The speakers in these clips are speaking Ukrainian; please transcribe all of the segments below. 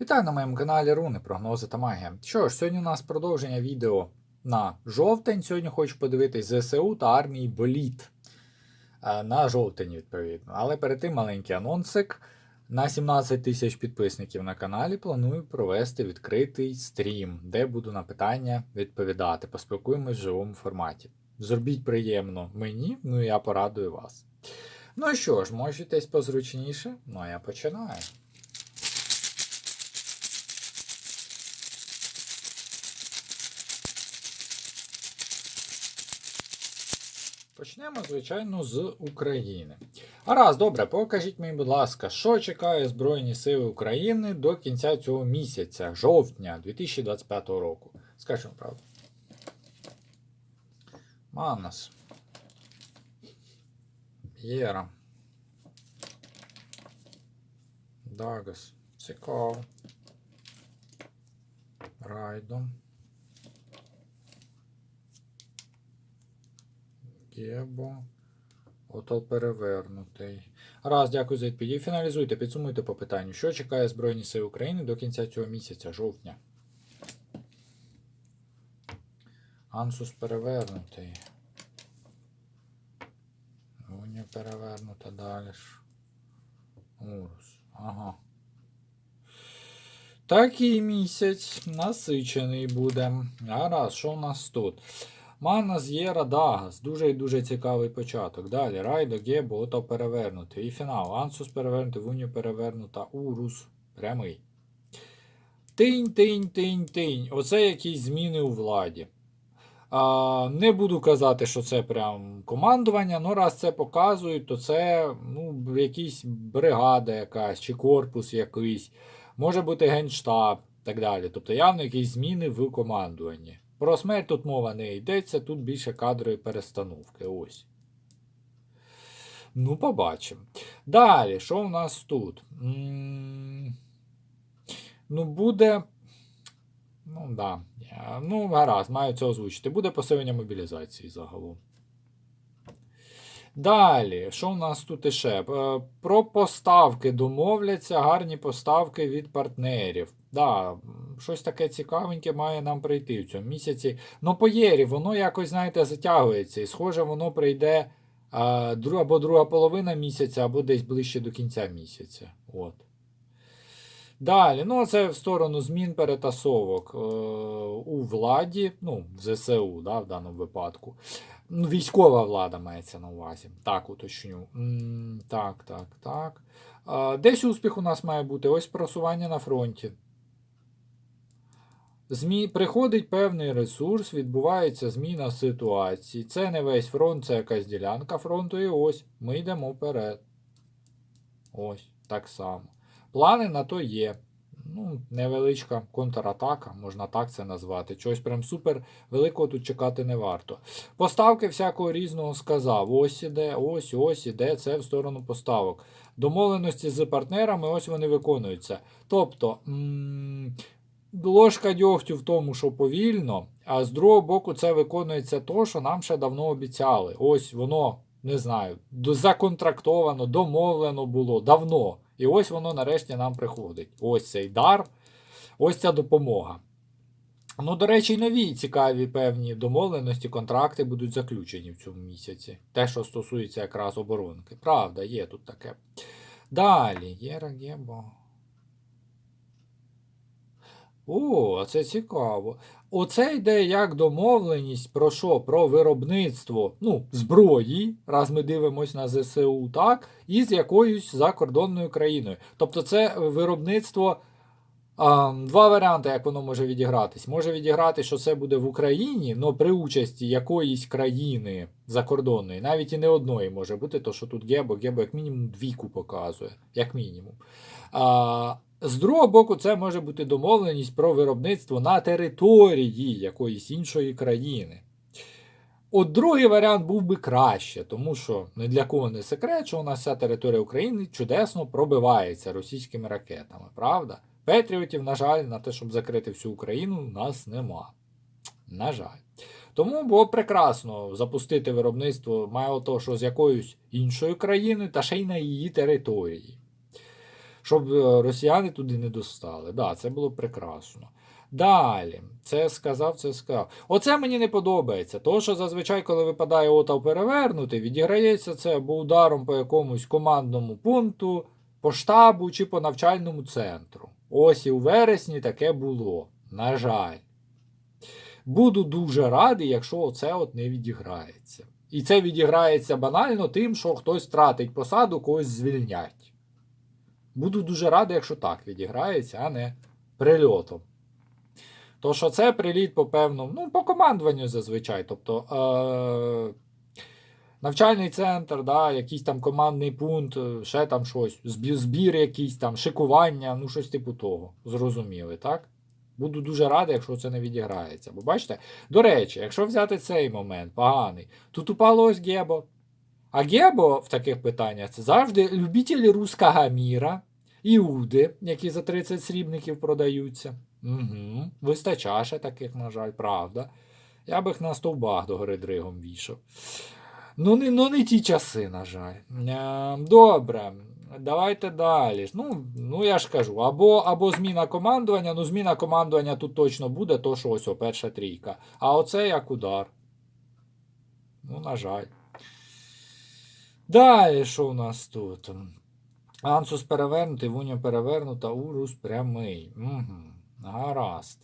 Вітаю на моєму каналі Руни, прогнози та магія. Що ж, сьогодні у нас продовження відео на жовтень. Сьогодні хочу подивитись ЗСУ та армії Боліт. Е, На жовтень, відповідно. Але перед тим маленький анонсик. На 17 тисяч підписників на каналі планую провести відкритий стрім, де буду на питання відповідати. Поспілкуємось в живому форматі. Зробіть приємно мені, ну і я порадую вас. Ну що ж, можетесь позручніше? Ну а я починаю. Почнемо, звичайно, з України. А раз, добре, покажіть мені, будь ласка, що чекає Збройні Сили України до кінця цього місяця, жовтня 2025 року. Скажімо правду. Манас. Єра. Дагас. Цікаво. Гебо. Ото перевернутий. Раз, дякую за відповідь. Фіналізуйте, підсумуйте по питанню. Що чекає Збройні Сили України до кінця цього місяця, жовтня? Ансус перевернутий. Уня перевернута далі. ж. Урус. Ага. Такий місяць насичений буде. А раз, що у нас тут? Мана Єра Дагас. Дуже і дуже цікавий початок. Далі Райдо, Гебо, ото перевернутий. І фінал. Ансус перевернутий, Вуню перевернута, Урус прямий. Тинь, тинь, тинь, тинь. Оце якісь зміни у владі. А, не буду казати, що це прям командування, але раз це показують, то це ну, якісь бригада якась чи корпус якийсь, може бути генштаб так далі. Тобто явно якісь зміни в командуванні. Про смерть тут мова не йдеться, тут більше кадрові перестановки. Ось. Ну, побачимо. Далі, що в нас тут? Ну, буде. Ну, да. Ну, гаразд, маю це озвучити. Буде посилення мобілізації загалом. Далі, що у нас тут іще? Е, Про поставки домовляться, гарні поставки від партнерів. Да, щось таке цікавеньке має нам прийти в цьому місяці. Ну, по єрі, воно якось, знаєте, затягується. І схоже, воно прийде дру- або друга половина місяця, або десь ближче до кінця місяця. От. Далі, ну це в сторону змін перетасовок е, у владі, ну, в ЗСУ, да, в даному випадку. Ну, військова влада мається на увазі. Так, уточню. Так, так, так. Десь успіх у нас має бути. Ось просування на фронті. Змі... Приходить певний ресурс, відбувається зміна ситуації. Це не весь фронт, це якась ділянка фронту, і ось ми йдемо вперед. Ось, так само. Плани на то є. Ну, невеличка контратака, можна так це назвати. Чогось прям супер великого тут чекати не варто. Поставки всякого різного сказав. Ось іде, ось, ось іде, це в сторону поставок. Домовленості з партнерами, ось вони виконуються. Тобто, м- ложка дьогтю в тому, що повільно, а з другого боку, це виконується то, що нам ще давно обіцяли. Ось воно, не знаю, законтрактовано, домовлено було давно. І ось воно нарешті нам приходить. Ось цей дар, ось ця допомога. Ну, до речі, нові цікаві певні домовленості, контракти будуть заключені в цьому місяці. Те, що стосується якраз оборонки. Правда, є тут таке. Далі, є Гебо. О, це цікаво. Оце йде як домовленість про що? Про виробництво ну, зброї, раз ми дивимося на ЗСУ, так, і з якоюсь закордонною країною. Тобто це виробництво. Два варіанти, як воно може відігратись. Може відіграти, що це буде в Україні, але при участі якоїсь країни закордонної, навіть і не одної може бути, то що тут Гебо, Гебо як мінімум двійку показує, як мінімум. З другого боку, це може бути домовленість про виробництво на території якоїсь іншої країни. От другий варіант був би краще, тому що не для кого не секрет, що у нас вся територія України чудесно пробивається російськими ракетами, правда? Петріотів, на жаль, на те, щоб закрити всю Україну, у нас нема. На жаль. Тому було прекрасно запустити виробництво мало того, що з якоюсь іншою країною, та ще й на її території. Щоб е, росіяни туди не достали. Да, це було прекрасно. Далі, це сказав, це сказав. Оце мені не подобається. Тому що зазвичай, коли випадає отав перевернути, відіграється це або ударом по якомусь командному пункту, по штабу чи по навчальному центру. Ось і у вересні таке було. На жаль. Буду дуже радий, якщо оце от не відіграється. І це відіграється банально тим, що хтось втратить посаду, когось звільнять. Буду дуже радий, якщо так відіграється, а не прильотом. То що це приліт по певному, ну, по командуванню зазвичай. Тобто е- навчальний центр, да, якийсь там командний пункт, е, ще там щось, збір, якийсь там, шикування, ну щось типу того. Зрозуміли, так? Буду дуже радий, якщо це не відіграється. Бо бачите, до речі, якщо взяти цей момент поганий, тут упало ось Гебо. А Гебо в таких питаннях це завжди любителі русского міра, іуди, які за 30 срібників продаються. Угу. Вистачає ще таких, на жаль, правда. Я би їх на стовбах до гори дригом вішав. Ну, не, ну, не ті часи, на жаль. Е, добре. Давайте далі. Ну, ну я ж кажу, або, або зміна командування. Ну, зміна командування тут точно буде, то що ось о, перша трійка. А оце як удар. Ну, на жаль. Далі, що у нас тут? Ансус перевернутий, Вуня перевернута, Урус прямий. Угу. Гаразд.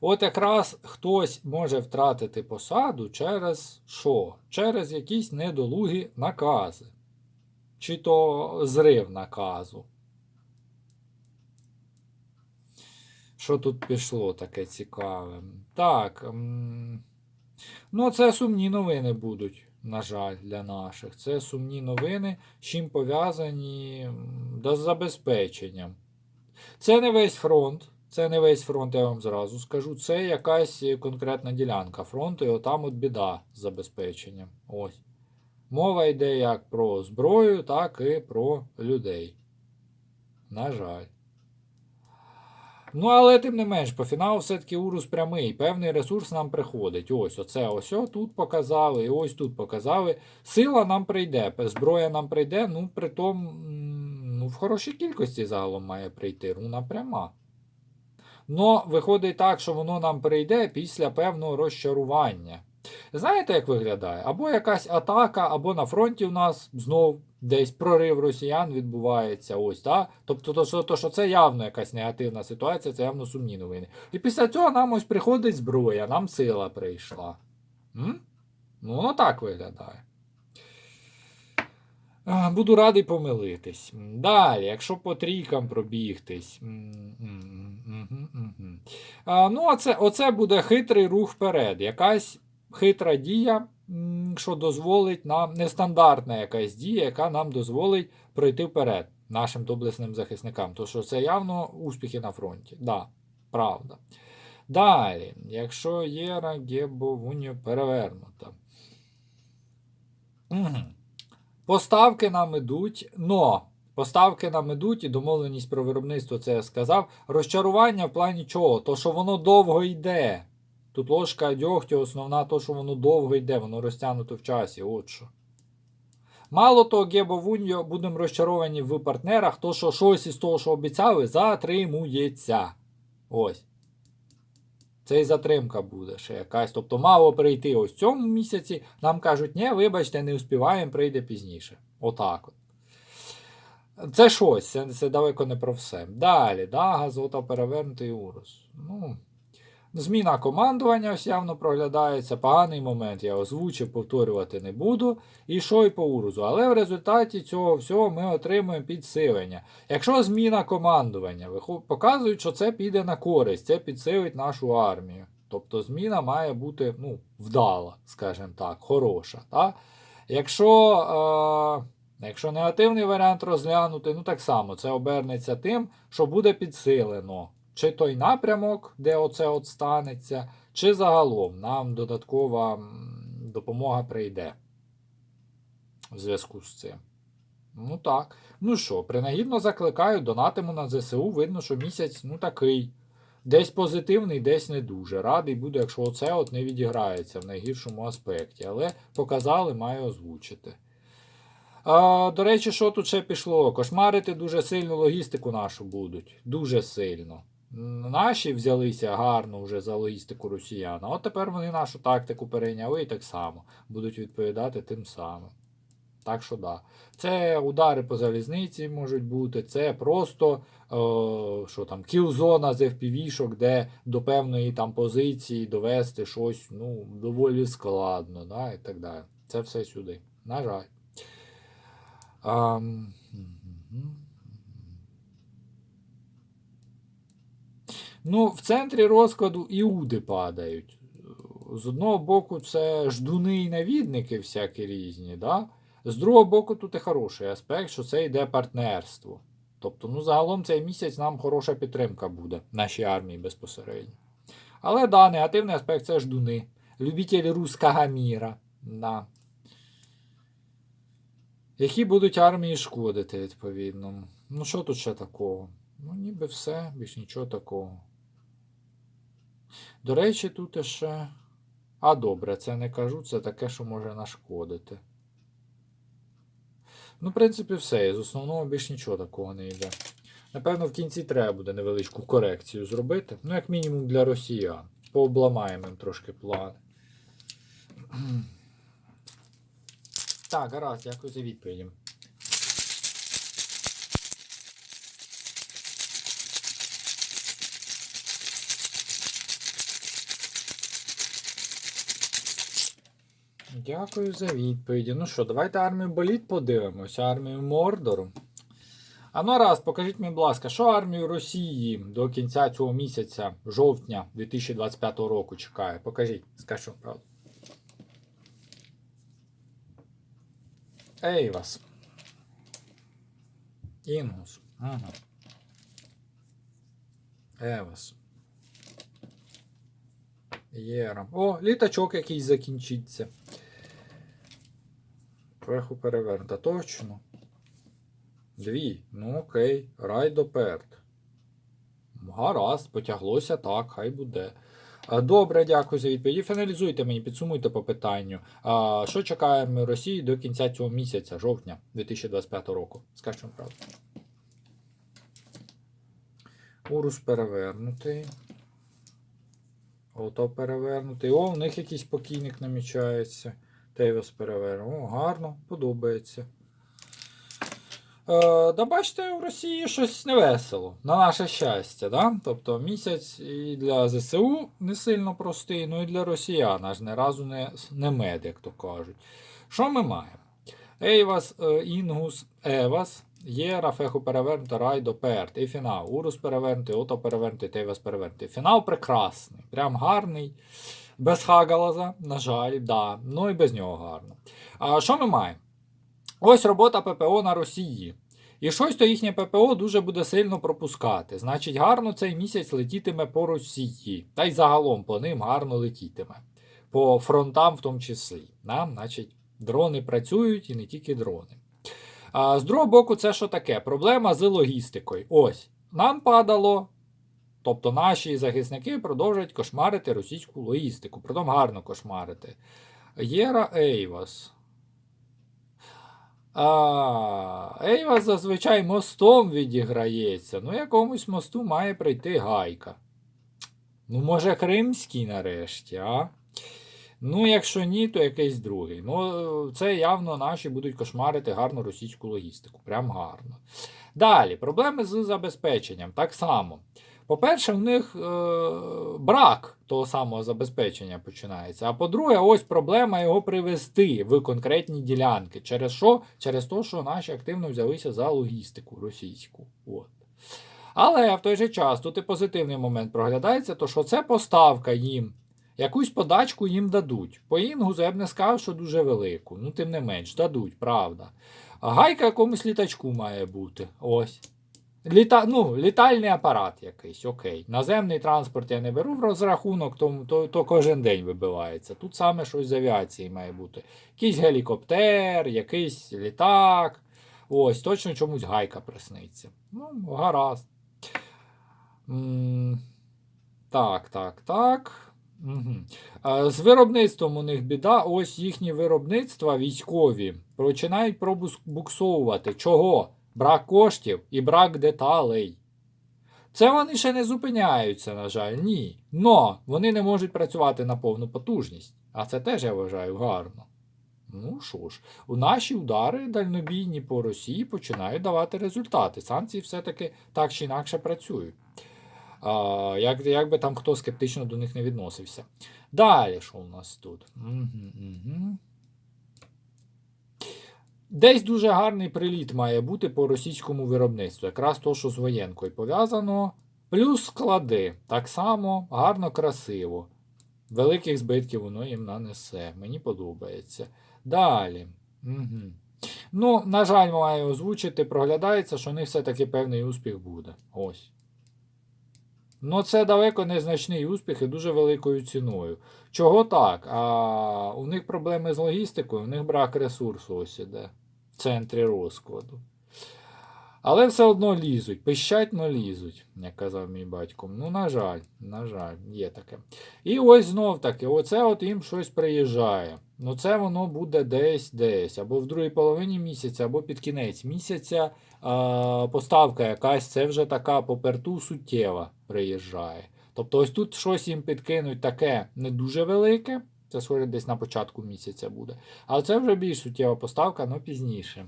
От якраз хтось може втратити посаду через що? Через якісь недолугі накази. Чи то зрив наказу. Що тут пішло таке цікаве? Так. м, Ну, це сумні новини будуть, на жаль, для наших. Це сумні новини, з чим пов'язані да, з забезпеченням. Це не весь фронт. Це не весь фронт, я вам зразу скажу. Це якась конкретна ділянка фронту, і отам от біда з забезпеченням. Ось. Мова йде як про зброю, так і про людей. На жаль. Ну, але тим не менш, по фіналу все-таки урус прямий. Певний ресурс нам приходить. Ось оце ось тут показали, і ось тут показали. Сила нам прийде, зброя нам прийде, ну, при тому, ну, в хорошій кількості загалом має прийти. Руна пряма. Но виходить так, що воно нам прийде після певного розчарування. Знаєте, як виглядає? Або якась атака, або на фронті у нас знов десь прорив росіян відбувається. Ось, так? Тобто, то, що, то, що це явно якась негативна ситуація, це явно сумні новини. І після цього нам ось приходить зброя, нам сила прийшла. М? Ну, воно так виглядає. Буду радий помилитись. Далі, якщо по трійкам пробігтись. Мгм. А, Ну, оце, буде хитрий рух вперед. Якась хитра дія, що дозволить нам, нестандартна якась дія, яка нам дозволить пройти вперед нашим доблесним захисникам. Тому що це явно успіхи на фронті. Да, правда. Далі, якщо Єра Гебовуньо перевернута. Угу. Поставки нам ідуть, но поставки нам ідуть і домовленість про виробництво, це я сказав. Розчарування в плані чого? То, що воно довго йде. Тут ложка дьогтю основна, то, що воно довго йде, воно розтягнуто в часі. От що. Мало того, Гебо Вуньо будемо розчаровані в партнерах, то що щось із того, що обіцяли, затримується. Ось. Це і затримка буде ще якась. Тобто мало прийти ось в цьому місяці. Нам кажуть, ні, вибачте, не успіваємо, прийде пізніше. Отак от. Це щось, це, це далеко не про все. Далі, да, газота перевернутий урус. Ну, Зміна командування ось явно проглядається. Поганий момент я озвучив, повторювати не буду. І що і по урузу. Але в результаті цього всього ми отримуємо підсилення. Якщо зміна командування показують, що це піде на користь, це підсилить нашу армію. Тобто зміна має бути ну, вдала, скажімо так, хороша. Так? Якщо е, якщо негативний варіант розглянути, ну так само це обернеться тим, що буде підсилено. Чи той напрямок, де оце от станеться, чи загалом нам додаткова допомога прийде в зв'язку з цим. Ну так. Ну що, принагідно закликаю, донатиму на ЗСУ. Видно, що місяць ну такий. Десь позитивний, десь не дуже. Радий буду, якщо оце от не відіграється в найгіршому аспекті. Але показали, маю озвучити. А, до речі, що тут ще пішло? Кошмарити дуже сильно логістику нашу будуть. Дуже сильно. Наші взялися гарно вже за логістику росіян. А от тепер вони нашу тактику перейняли і так само будуть відповідати тим самим. Так що да. Це удари по залізниці можуть бути, це просто е, що там, кілзона з FPV-шок, де до певної там позиції довести щось ну, доволі складно, да, і так далі. Це все сюди. На жаль. Ам, Ну, в центрі розкладу іуди падають. З одного боку, це ждуни і навідники всякі різні, да? з другого боку, тут і хороший аспект, що це йде партнерство. Тобто, ну, загалом цей місяць нам хороша підтримка буде нашій армії безпосередньо. Але да, негативний аспект це ждуни. Любителі руського міра. Да. Які будуть армії шкодити, відповідно. Ну, що тут ще такого? Ну, ніби все, більш нічого такого. До речі, тут ще. А добре, це не кажу, це таке, що може нашкодити. Ну, в принципі, все. З основного більш нічого такого не йде. Напевно, в кінці треба буде невеличку корекцію зробити. Ну, як мінімум для росіян. Пообламаємо їм трошки плани. Так, гаразд, дякую за відповіді. Дякую за відповіді. Ну що, давайте армію Боліт подивимося, армію Мордору. А ну раз, покажіть мені, будь ласка, що армію Росії до кінця цього місяця, жовтня 2025 року чекає? Покажіть, скажу правду. Ейвас. Інгус. Ага. Евас. Єра. О, літачок якийсь закінчиться. Феху перевернута. Точно. Дві. Ну окей. Райдо перт. Гаразд, потяглося так, хай буде. Добре, дякую за відповідь. Фіналізуйте мені, підсумуйте по питанню. Що чекає Росії до кінця цього місяця, жовтня 2025 року? Скажіть вам правду. Урус перевернутий. Ото перевернутий. О, у них якийсь покійник намічається. Тейвес перевернув. О, гарно, подобається. Е, да бачите, в Росії щось невесело, на наше щастя. Да? Тобто місяць і для ЗСУ не сильно простий, ну і для росіян аж не разу не, не мед, як то кажуть. Що ми маємо? Ейвас, е, Інгус, Евас, Єра, Феху перевернути, Райдо, Перт. І фінал. Урус перевернутий, Ото перевернутий, Тейвас перевернутий. Фінал прекрасний, прям гарний. Без Хагалаза, на жаль, да. Ну і без нього гарно. А що ми маємо? Ось робота ППО на Росії. І щось то їхнє ППО дуже буде сильно пропускати. Значить, гарно цей місяць летітиме по Росії. Та й загалом по ним гарно летітиме. По фронтам в тому числі. Да? Значить, дрони працюють і не тільки дрони. А з другого боку, це що таке? Проблема з логістикою. Ось, нам падало. Тобто наші захисники продовжують кошмарити російську логістику. Притом гарно кошмарити. Єра Ейвас. А, Ейвас зазвичай мостом відіграється. Ну, якомусь мосту має прийти гайка. Ну, може, Кримський нарешті, а? Ну, якщо ні, то якийсь другий. Ну, це явно наші будуть кошмарити гарну російську логістику. Прям гарно. Далі, проблеми з забезпеченням. Так само. По-перше, в них е, брак того самого забезпечення починається. А по-друге, ось проблема його привести в конкретні ділянки. Через що? Через те, що наші активно взялися за логістику російську. От. Але в той же час тут і позитивний момент проглядається, то що це поставка їм. Якусь подачку їм дадуть. По інгузу я б не сказав, що дуже велику. Ну, тим не менш, дадуть, правда. Гайка якомусь літачку має бути. Ось. Літа... Ну, літальний апарат якийсь, окей. Наземний транспорт я не беру в розрахунок, то, то, то кожен день вибивається. Тут саме щось з авіації має бути. Якийсь гелікоптер, якийсь літак. Ось, точно чомусь гайка присниться. Ну, гаразд. М, Так, так, так. Угу. З виробництвом у них біда. Ось їхні виробництва військові починають пробуксовувати. Чого? Брак коштів і брак деталей. Це вони ще не зупиняються, на жаль, ні. Но вони не можуть працювати на повну потужність. А це теж я вважаю гарно. Ну що ж, у наші удари дальнобійні по Росії починають давати результати. Санкції все-таки так чи інакше працюють. А, як, як би там хто скептично до них не відносився. Далі, що у нас тут? Угу, угу. Десь дуже гарний приліт має бути по російському виробництву, якраз то, що з воєнкою пов'язано. Плюс склади. Так само гарно, красиво. Великих збитків воно їм нанесе. Мені подобається. Далі. Угу. Ну, на жаль, маю озвучити, проглядається, що них все-таки певний успіх буде. Ось. Ну, це далеко незначний успіх і дуже великою ціною. Чого так? А у них проблеми з логістикою, у них брак ресурсу ось іде центрі розкладу. Але все одно лізуть, пищать, но лізуть, як казав мій батько. Ну, на жаль, на жаль, є таке. І ось знов таки, оце от їм щось приїжджає. Ну, це воно буде десь десь, або в другій половині місяця, або під кінець місяця. Е, поставка якась, це вже така поперту суттєва приїжджає. Тобто, ось тут щось їм підкинуть таке не дуже велике. Це схоже десь на початку місяця буде. Але це вже більш суттєва поставка, але пізніше.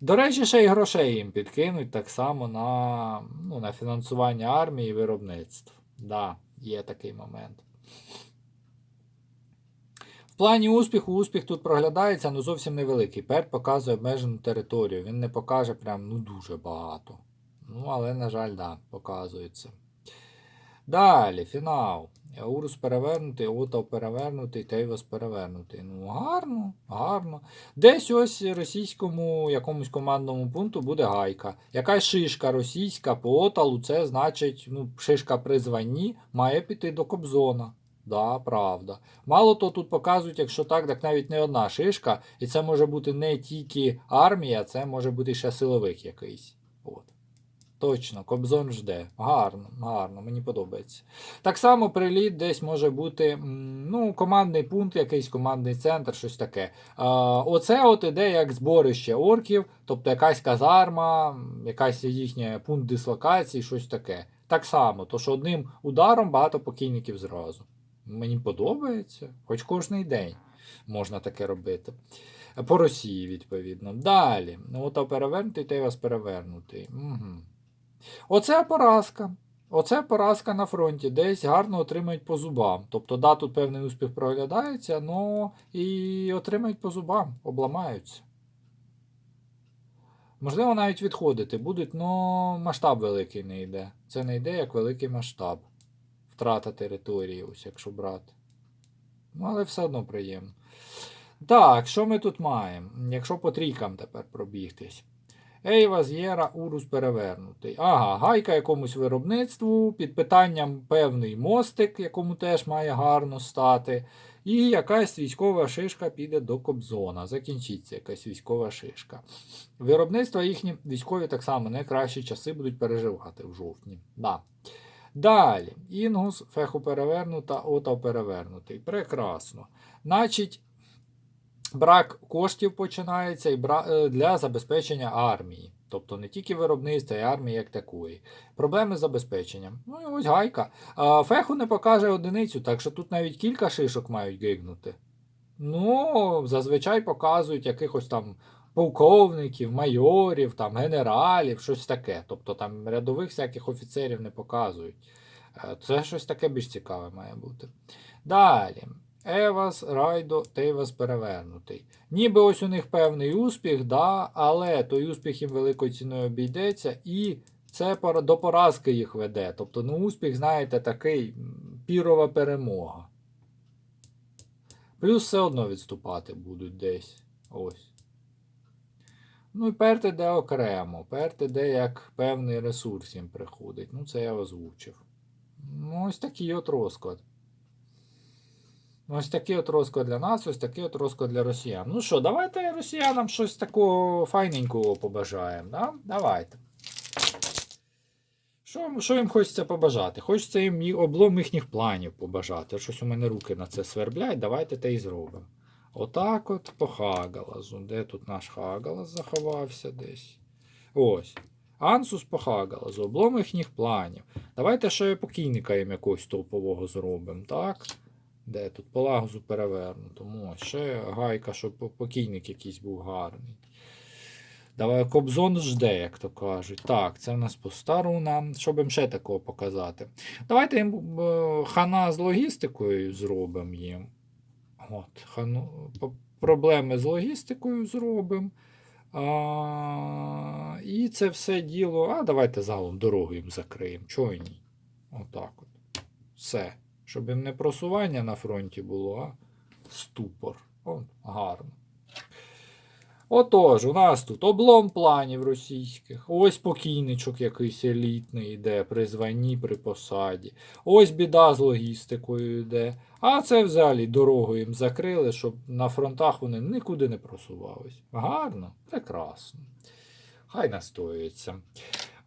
До речі, ще й грошей їм підкинуть так само на ну, на фінансування армії і виробництв. Да, є такий момент. В плані успіху, успіх тут проглядається, але зовсім невеликий. Перт показує обмежену територію. Він не покаже прям ну, дуже багато. Ну, але, на жаль, да, показується. Далі, фінал. Урус перевернутий, Отав перевернутий, Тейвас перевернутий. Ну, гарно, гарно. Десь ось російському якомусь командному пункту буде гайка. Якась шишка російська по Оталу, це значить, ну, шишка при званні має піти до Кобзона. Да, правда. Мало то тут показують, якщо так, так навіть не одна шишка, і це може бути не тільки армія, це може бути ще силовик якийсь. От. Точно, Кобзон жде. Гарно, гарно, мені подобається. Так само приліт десь може бути ну, командний пункт, якийсь командний центр, щось таке. А, Оце от іде як зборище орків, тобто якась казарма, якась їхня пункт дислокації, щось таке. Так само, то що одним ударом багато покійників зразу. Мені подобається, хоч кожний день можна таке робити. По Росії, відповідно. Далі. Ну, ото перевернутий, той вас перевернутий. Угу. Оце поразка. Оце поразка на фронті. Десь гарно отримають по зубам. Тобто, да, тут певний успіх проглядається, але і отримають по зубам, обламаються. Можливо, навіть відходити будуть, але масштаб великий не йде. Це не йде як великий масштаб. Втрата території, ось якщо брати. Ну, але все одно приємно. Так, що ми тут маємо? Якщо по трійкам тепер пробігтись. Ейва, З'єра, Урус перевернутий. Ага, гайка якомусь виробництву, під питанням певний мостик, якому теж має гарно стати. І якась військова шишка піде до Кобзона. Закінчиться якась військова шишка. Виробництва їхні військові так само найкращі часи будуть переживати в жовтні. Да. Далі. Інгус, феху перевернута, отав перевернутий. Прекрасно. Значить, брак коштів починається і для забезпечення армії. Тобто не тільки виробництва і армії як такої. Проблеми з забезпеченням. Ну і ось гайка. А Феху не покаже одиницю, так що тут навіть кілька шишок мають гигнути. Ну, зазвичай показують якихось там полковників, майорів, там, генералів, щось таке. Тобто там рядових всяких офіцерів не показують. Е, це щось таке більш цікаве має бути. Далі. Евас, Райдо, Тейвас перевернутий. Ніби ось у них певний успіх, да, але той успіх їм великою ціною обійдеться, і це до поразки їх веде. Тобто, ну, успіх, знаєте, такий пірова перемога. Плюс все одно відступати будуть десь. Ось. Ну і перти де окремо. Перти де як певний ресурс їм приходить. Ну, це я озвучив. Ну, ось такий от розклад. Ось такий от розклад для нас, ось такий от розклад для росіян. Ну що, давайте росіянам щось такого файненького побажаємо. Да? Давайте. Що, що їм хочеться побажати? Хочеться їм облом їхніх планів побажати. Щось у мене руки на це сверблять, давайте те і зробимо. Отак от по Хагалазу. Де тут наш Хагалаз заховався десь? Ось. Ансус по Хагалазу, облом їхніх планів. Давайте ще покійника їм якогось топового зробимо, так? Де тут по лагозу перевернутому. Ще гайка, щоб покійник якийсь був гарний. Давай Кобзон жде, як то кажуть. Так, це в нас по старунам. Щоб їм ще такого показати. Давайте їм е, хана з логістикою зробимо їм. От, хану, проблеми з логістикою зробимо. І це все діло. А давайте загалом дорогу їм закриємо. Чого ні? Отак от. Все. Щоб їм не просування на фронті було, а ступор. О, гарно. Отож, у нас тут облом планів російських. Ось покійничок якийсь елітний йде при званні, при посаді. Ось біда з логістикою йде. А це взагалі дорогу їм закрили, щоб на фронтах вони нікуди не просувались. Гарно, прекрасно. Хай настоюється.